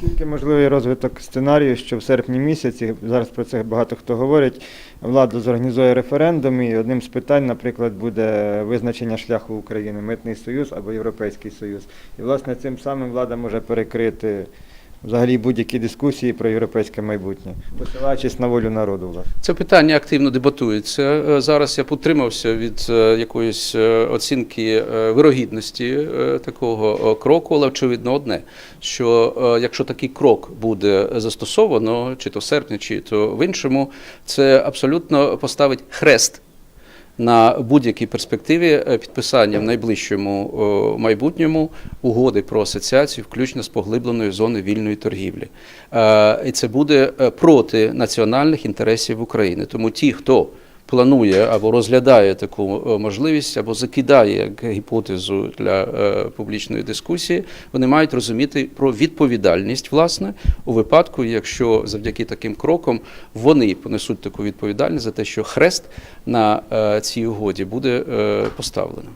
Тільки можливий розвиток сценарію, що в серпні місяці, зараз про це багато хто говорить, влада зорганізує референдум, і одним з питань, наприклад, буде визначення шляху України, Митний Союз або Європейський Союз. І, власне, цим самим влада може перекрити взагалі будь-які дискусії про європейське майбутнє, посилаючись на волю народу, власне. Це питання активно дебатується. Е, Зараз я потримався від е, якоїсь е, оцінки вирогідності такого кроку, але очевидно одне, що якщо такий крок буде застосовано, чи то в серпні, чи то в іншому, це абсолютно поставить хрест. На будь-якій перспективі е, підписання в найближчому майбутньому угоди про асоціацію, включно з поглибленою зони вільної торгівлі. Е, І це буде е, проти національних інтересів України. Тому ті, хто планує або розглядає таку е, можливість, або закидає гіпотезу для е, публічної дискусії, вони мають розуміти про відповідальність, власне, у випадку, якщо завдяки таким крокам вони понесуть таку відповідальність за те, що хрест на е, цій угоді буде поставлено.